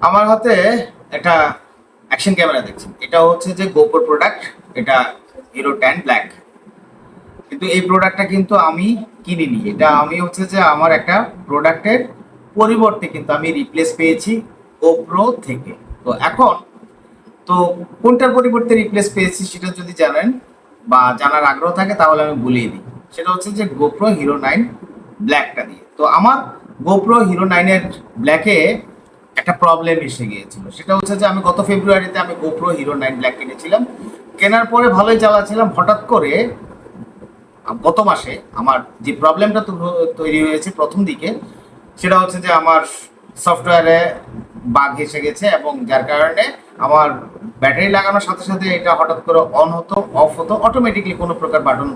আমার হাতে একটা অ্যাকশন ক্যামেরা দেখছেন। এটা হচ্ছে যে গোপর প্রোডাক্ট এটা হিরো টেন ব্ল্যাক কিন্তু এই প্রোডাক্টটা কিন্তু আমি কিনিনি। এটা আমি হচ্ছে যে আমার একটা প্রোডাক্টের পরিবর্তে কিন্তু আমি রিপ্লেস পেয়েছি গোপ্রো থেকে। তো এখন, তো কোনটার পরিবর্তে রিপ্লেস পেয়েছি সেটা যদি জানেন বা জানার আগ্রহ থাকে তাহলে আমি বলিয়ে দিই। সেটা হচ্ছে যে গোপ্রো হিরো নাইন ব্ল্যাকটা দিয়ে। তো আমার গোপ্রো হিরো নাইনের ব্ল্যাকে একটা প্রবলেম এসে গিয়েছিল। সেটা হচ্ছে যে আমি গত ফেব্রুয়ারিতে আমি গোপ্রো হিরো নাইন ব্ল্যাক কিনেছিলাম। কেনার পরে ভালোই চালাচ্ছিলাম হঠাৎ করে গত মাসে আমার যে প্রবলেমটা তৈরি হয়েছে প্রথম দিকে, সেটা হচ্ছে যে আমার সফটওয়্যারে বাঘ এসে গেছে এবং যার কারণে আমার ব্যাটারি লাগানোর সাথে সাথে এটা হঠাৎ করে অন হতো অফ হতো অটোমেটিকলি কোনো প্রকার বাটন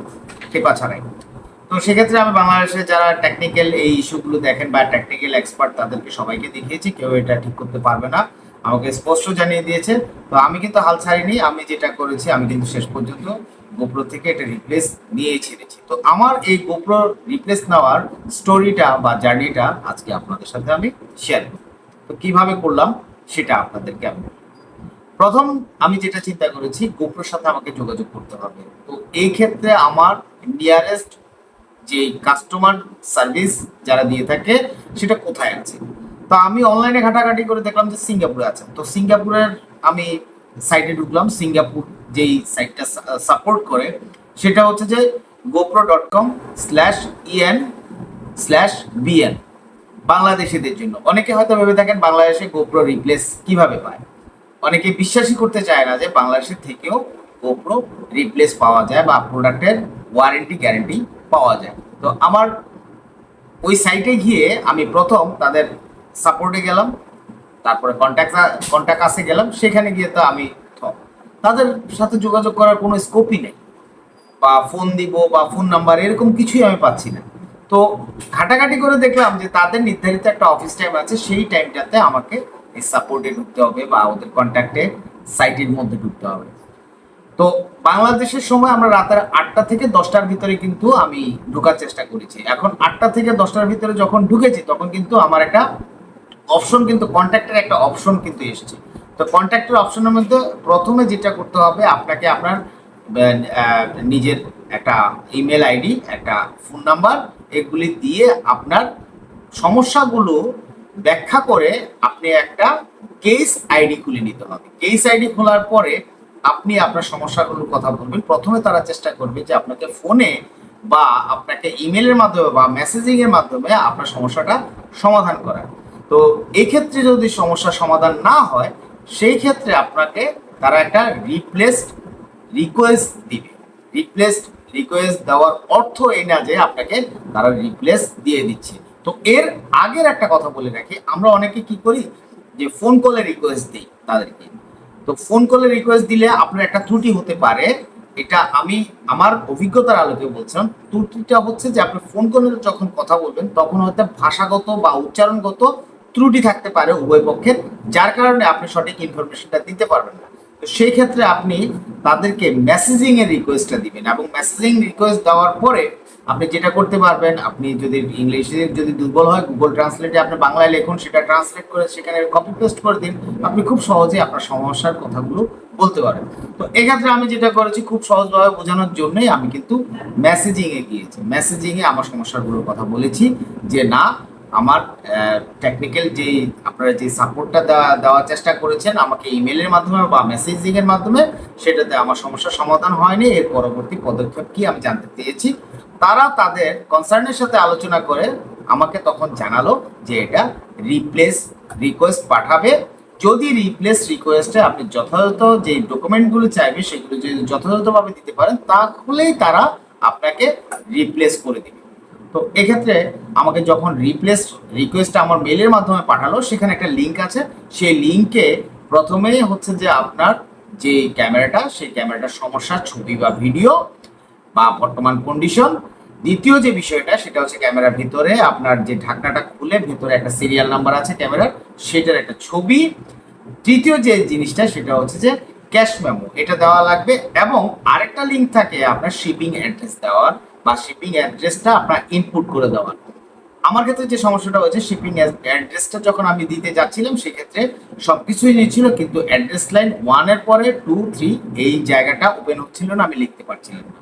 টেপা ছাড়াই। তো সেক্ষেত্রে আমি বাংলাদেশে যারা টেকনিক্যাল এই ইস্যুগুলো দেখেন বা টেকনিক্যাল এক্সপার্ট তাদেরকে সবাইকে দেখিয়েছি, কেউ এটা ঠিক করতে পারবে না। আমাকে স্পষ্ট জানিয়ে দিয়েছে। তো আমি কিন্তু হাল ছাড়িনি, আমি যেটা করেছি আমি কিন্তু শেষ পর্যন্ত গোপ্রো থেকে এটা রিপ্লেস নিয়ে ছেড়েছি। তো আমার এই গোপ্রো রিপ্লেস নেওয়ার স্টোরিটা বা জার্নিটা আজকে আপনাদের সাথে আমি শেয়ার করব। তো কীভাবে করলাম সেটা আপনাদেরকে আমি প্রথম আমি যেটা চিন্তা করেছি গোপ্রোর সাথে আমাকে যোগাযোগ করতে হবে। তো এই ক্ষেত্রে আমার নিয়ারেস্ট যে কাস্টমার সার্ভিস যারা দিয়ে থাকে, সেটা কোথায় আছে? তো আমি অনলাইনে ঘাটাঘাটি করে দেখলাম যে সিঙ্গাপুরে আছে। তো সিঙ্গাপুরের আমি সাইটে ঢুকলাম, সিঙ্গাপুর যেই সাইটটা সাপোর্ট করে, সেটা হচ্ছে যে GoPro dot com slash EN slash BN বাংলাদেশিদের জন্য। অনেকে হয়তো ভেবে থাকেন বাংলাদেশে গোপ্রো রিপ্লেস কীভাবে পায়? অনেকে বিশ্বাসই করতে চায় না যে বাংলাদেশের থেকেও গোপ্রো রিপ্লেস পাওয়া যায় বা প্রোডাক্টের ওয়ারেন্টি গ্যারেন্টি পাওয়া যায়। তো আমার ওই সাইটে গিয়ে আমি প্রথম তাদের সাপোর্টে গেলাম, তারপরে কন্ট্যাক্ট কন্ট্যাক্ট আসে গেলাম, সেখানে গিয়ে তো আমি তাদের সাথে যোগাযোগ করার কোনো স্কোপই নেই। বা ফোন দিব বা ফোন নাম্বার এরকম কিছুই আমি পাচ্ছি না। তো ঘাটাঘাটি করে দেখলাম যে তাদের নির্ধারিত একটা অফিস টাইম আছে, সেই টাইমটাতে আমাকে সাপোর্টে ঢুকতে হবে বা ওদের কন্ট্যাক্টে সাইটের মধ্যে ঢুকতে হবে। তো বাংলাদেশের সময় আমরা রাতের আটটা থেকে দশটার ভিতরে কিন্তু আমি ঢোকার চেষ্টা করেছি। এখন আটটা থেকে দশটার ভিতরে যখন ঢুকেছি, তখন কিন্তু আমার একটা অপশন কিন্তু কন্ট্যাক্টের একটা অপশন কিন্তু এসেছে। তো কন্ট্যাক্টের অপশনের মধ্যে প্রথমে যেটা করতে হবে, আপনাকে আপনার নিজের একটা ইমেল আইডি একটা ফোন নাম্বার এগুলি দিয়ে আপনার সমস্যাগুলো ব্যাখ্যা করে আপনি একটা কেস আইডি খুলে নিতে হবে। কেস আইডি খোলার পরে আপনি আপনার সমস্যাগুলোর কথা বলবেন। প্রথমে তারা চেষ্টা করবে যে আপনাকে ফোনে বা আপনাকে ইমেলের মাধ্যমে বা মেসেজিং এর মাধ্যমে আপনার সমস্যাটা সমাধান করার। তো এই ক্ষেত্রে যদি সমস্যার সমাধান না হয়, সেই ক্ষেত্রে আপনাকে তারা একটা রিপ্লেসড রিকোয়েস্ট দিবে। রিপ্লেসড রিকোয়েস্ট দেওয়ার অর্থ এই না যে আপনাকে তারা রিপ্লেস দিয়ে দিচ্ছে। তো এর আগের একটা কথা বলে রাখি, আমরা অনেকে কি করি? যে ফোন কলে রিকোয়েস্ট দিই তাদেরকে। তো ফোন কলে রিকোয়েস্ট দিলে আপনার একটা ত্রুটি হতে পারে। এটা আমি আমার অভিজ্ঞতার আলোকে বলছিলাম। ত্রুটিটা হচ্ছে যে আপনি ফোন কলে যখন কথা বলবেন, তখন হয়তো ভাষাগত বা উচ্চারণগত ত্রুটি থাকতে পারে উভয় পক্ষের, যার কারণে আপনি সঠিক ইনফরমেশনটা দিতে পারবেন না। তো সেই ক্ষেত্রে আপনি তাদেরকে মেসেজিং এর রিকোয়েস্টটা দিবেন এবং মেসেজিং রিকোয়েস্ট দেওয়ার পরে আপনি যেটা করতে পারবেন, আপনি যদি ইংলিশে যদি দুর্বল হয় গুগল ট্রান্সলেটে আপনি বাংলায় লিখুন, সেটা ট্রান্সলেট করে সেখানে কপি পেস্ট করে দিন। আপনি খুব সহজে আপনার সমস্যার কথাগুলো বলতে পারেন তো এক্ষেত্রে আমি যেটা করেছি, খুব সহজভাবে বোঝানোর জন্যই আমি কিন্তু মেসেজিং এ গিয়েছি। মেসেজিং এ আমার সমস্যাগুলোর কথা বলেছি যে, না, আমার টেকনিক্যাল যে, আপনারা যে সাপোর্টটা দেওয়া দেওয়ার চেষ্টা করেছেন, আমাকে ইমেলের মাধ্যমে বা মেসেজিং এর মাধ্যমে, সেটাতে আমার সমস্যার সমাধান হয়নি। এর পরবর্তী পদক্ষেপ কি আমি জানতে চেয়েছি তারা তাদের কনসার্নের সাথে আলোচনা করে আমাকে তখন জানালো যে এটা রিপ্লেস রিকোয়েস্ট পাঠাবে। যদি রিপ্লেস রিকোয়েস্টে আপনি যথাযথ যে ডকুমেন্টগুলো চাইবে সেগুলো যদি যথাযথভাবে দিতে পারেন, তাহলেই তারা আপনাকে রিপ্লেস করে দেবে। তো এক্ষেত্রে আমাকে যখন রিপ্লেস রিকোয়েস্ট আমার মেলের মাধ্যমে পাঠালো, সেখানে একটা লিঙ্ক আছে। সেই লিঙ্কে প্রথমেই হচ্ছে যে আপনার যে ক্যামেরাটা সেই ক্যামেরাটার সমস্যা ছবি বা ভিডিও বা বর্তমান কন্ডিশন দ্বিতীয় যে বিষয়টা, সেটা হচ্ছে ক্যামেরার ভিতরে আপনার যে ঢাকনাটা খুলে ভিতরে একটা সিরিয়াল নাম্বার আছে ক্যামেরার, সেটার একটা ছবি। তৃতীয় যে জিনিসটা, সেটা হচ্ছে যে ক্যাশ মেমো এটা দেওয়া লাগবে এবং আরেকটা লিঙ্ক থাকে আপনার শিপিং অ্যাড্রেস দেওয়ার বা শিপিং অ্যাড্রেসটা আপনার ইনপুট করে দেওয়ার। আমার ক্ষেত্রে যে সমস্যাটা হয়েছে শিপিং অ্যাড্রেসটা যখন আমি দিতে যাচ্ছিলাম, সেক্ষেত্রে সবকিছুই নিচ্ছিল কিন্তু অ্যাড্রেস লাইন ওয়ানের পরে টু থ্রি এই জায়গাটা ওপেন হচ্ছিল না, আমি লিখতে পারছিলাম না।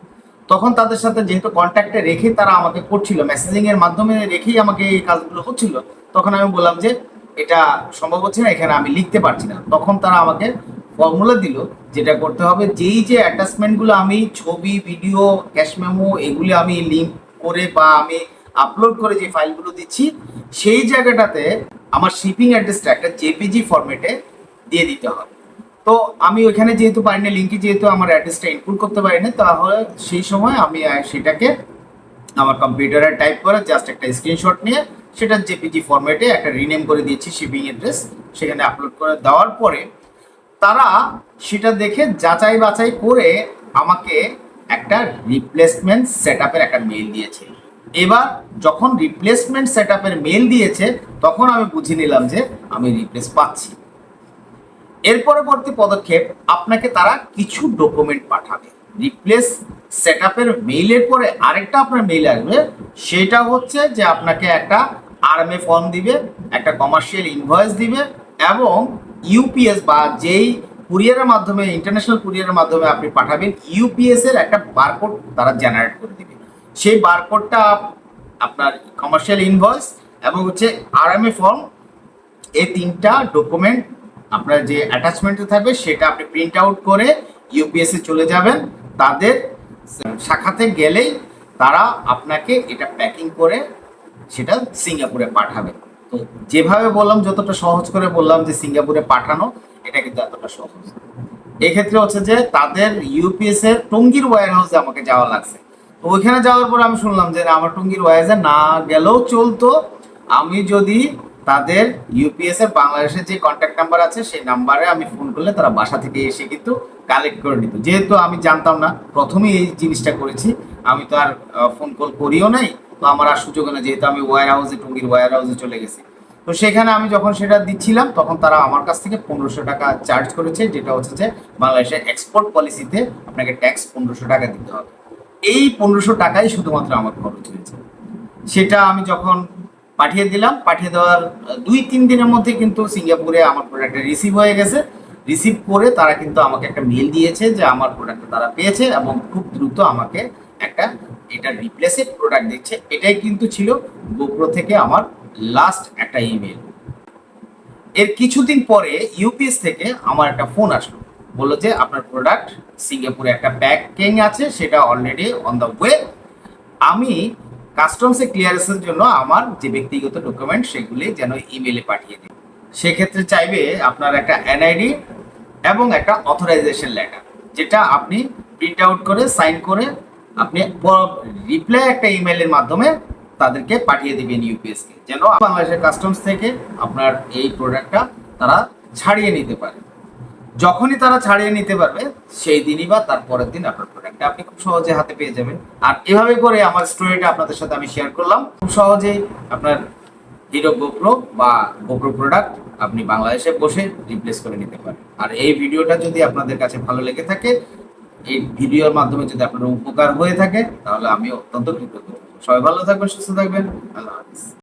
তখন তাদের সাথে যেহেতু কন্ট্যাক্টে রেখে তারা আমাকে করছিল মেসেজিং এর মাধ্যমে রেখেই আমাকে এই কাজগুলো হচ্ছিল, তখন আমি বললাম যে, এটা সম্ভব হচ্ছে না, এখানে আমি লিখতে পারছি না। তখন তারা আমাকে ফর্মুলা দিল, যেটা করতে হবে, যেই যে অ্যাটাচমেন্টগুলো আমি ছবি ভিডিও ক্যাশ মেমো এগুলি আমি লিঙ্ক করে বা আমি আপলোড করে যে ফাইলগুলো দিচ্ছি, সেই জায়গাটাতে আমার শিপিং অ্যাড্রেসটা একটা জেপিজি ফরম্যাটে দিয়ে দিতে হবে। তো আমি ওইখানে যেহেতু পারিনি, লিঙ্কে যেহেতু আমার অ্যাড্রেসটা ইনপুট করতে পারিনি, তাহলে সেই সময় আমি সেটাকে আমার কম্পিউটারে টাইপ করে জাস্ট একটা স্ক্রিনশট নিয়ে সেটা জেপিজি ফরম্যাটে একটা রিনেম করে দিয়েছি শিপিং অ্যাড্রেস সেখানে আপলোড করে দেওয়ার পরে তারা সেটা দেখে যাচাই বাছাই করে আমাকে একটা রিপ্লেসমেন্ট সেট একটা মেল দিয়েছে। এবার যখন রিপ্লেসমেন্ট সেট মেল দিয়েছে, তখন আমি বুঝে নিলাম যে আমি রিপ্লেস পাচ্ছি। এর পরবর্তী পদক্ষেপ, আপনাকে তারা কিছু ডকুমেন্ট পাঠাবে। রিপ্লেস সেট আপের মেইলের পরে আরেকটা আপনার মেইল আসবে। সেটা হচ্ছে যে আপনাকে একটা আরএমএ ফর্ম দিবে, একটা কমার্শিয়াল ইনভয়েস দিবে এবং ইউপিএস বা যেই কুরিয়ারের মাধ্যমে ইন্টারন্যাশনাল কুরিয়ারের মাধ্যমে আপনি পাঠাবেন ইউপিএস এর একটা বারকোড তারা জেনারেট করে দিবে। সেই বারকোডটা আপনার কমার্শিয়াল ইনভয়েস এবং হচ্ছে আরএমএ ফর্ম এই তিনটা ডকুমেন্ট আপনার যে অ্যাটাচমেন্টে থাকবে সেটা আপনি প্রিন্ট আউট করে ইউপিএসে চলে যাবেন। তাদের শাখাতে গেলেই তারা আপনাকে এটা প্যাকিং করে সেটা সিঙ্গাপুরে পাঠাবে। তো যেভাবে বললাম, যতটা সহজ করে বললাম যে সিঙ্গাপুরে পাঠানো, এটা কিন্তু এতটা সহজ। এক্ষেত্রে হচ্ছে যে তাদের ইউপিএস এর টঙ্গির ওয়্যার হাউসে আমাকে যাওয়া লাগছে। তো ওইখানে যাওয়ার পর আমি শুনলাম যে আমার টঙ্গির ওয়াইজে না গেলেও চলতো। আমি যদি তাদের ইউপিএস এর বাংলাদেশের যে কন্ট্যাক্ট নাম্বার আছে, সেই নাম্বারে আমি ফোন করলে তারা বাসা থেকে এসে কিন্তু কালেক্ট করে নিত। যেহেতু আমি জানতাম না প্রথমেই এই জিনিসটা করেছি। আমি তো আর ফোন কল করিও নাই, তো আমার আর সুযোগ না, যেহেতু আমি ওয়্যার হাউসে টঙ্গির ওয়ার হাউসে চলে গেছি। তো সেখানে আমি যখন সেটা দিচ্ছিলাম, তখন তারা আমার কাছ থেকে পনেরোশো টাকা চার্জ করেছে, যেটা হচ্ছে যে বাংলাদেশের এক্সপোর্ট পলিসিতে আপনাকে ট্যাক্স পনেরোশো টাকা দিতে হবে। এই পনেরোশো টাকাই শুধুমাত্র আমার খরচ হয়েছে। সেটা আমি যখন পাঠিয়ে দিলাম। পাঠিয়ে দেওয়ার দুই, তিন দিনের মধ্যে কিন্তু সিঙ্গাপুরে আমার প্রোডাক্টটা রিসিভ হয়ে গেছে। রিসিভ করে তারা কিন্তু আমাকে একটা মেল দিয়েছে যে আমার প্রোডাক্টটা তারা পেয়েছে এবং খুব দ্রুত আমাকে একটা এটা রিপ্লেসেড প্রোডাক্ট দিচ্ছে। এটাই কিন্তু ছিল গোপ্রো থেকে আমার লাস্ট একটা ইমেল এর কিছুদিন পরে ইউপিএস থেকে আমার একটা ফোন আসলো। বলল যে, আপনার প্রোডাক্ট সিঙ্গাপুরে একটা প্যাকিং আছে, সেটা অলরেডি অন দ্য ওয়ে আমি কাস্টমসে ক্লিয়ারেন্সের জন্য আমার যে ব্যক্তিগত ডকুমেন্ট সেগুলি যেন ইমেলে পাঠিয়ে দিই। সেক্ষেত্রে চাইবে আপনার একটা এনআইডি এবং একটা অথরাইজেশন লেটার যেটা আপনি প্রিন্ট আউট করে সাইন করে, আপনি রিপ্লাই একটা ইমেলের মাধ্যমে তাদেরকে পাঠিয়ে দেবেন ইউপিএসকে যেন বাংলাদেশের কাস্টমস থেকে আপনার এই প্রোডাক্টটা তারা ছাড়িয়ে নিতে পারে। যখনই তারা ছাড়িয়ে নিতে পারবে, সেই দিনই বা তার পরের দিন আপনার প্রোডাক্টটা আপনি খুব সহজে হাতে পেয়ে যাবেন। আর এভাবে করে আমার স্টোরিটা আপনাদের সাথে আমি শেয়ার করলাম। খুব সহজেই আপনার হিরো গোপ্রো বা গোপ্রো প্রোডাক্ট আপনি বাংলাদেশে বসে রিপ্লেস করে নিতে পারেন। আর এই ভিডিওটা যদি আপনাদের কাছে ভালো লেগে থাকে, এই ভিডিওর মাধ্যমে যদি আপনার উপকার হয়ে থাকে, তাহলে আমি অত্যন্ত কৃতজ্ঞ। সবাই ভালো থাকবেন, সুস্থ থাকবেন। আল্লাহ হাফিজ।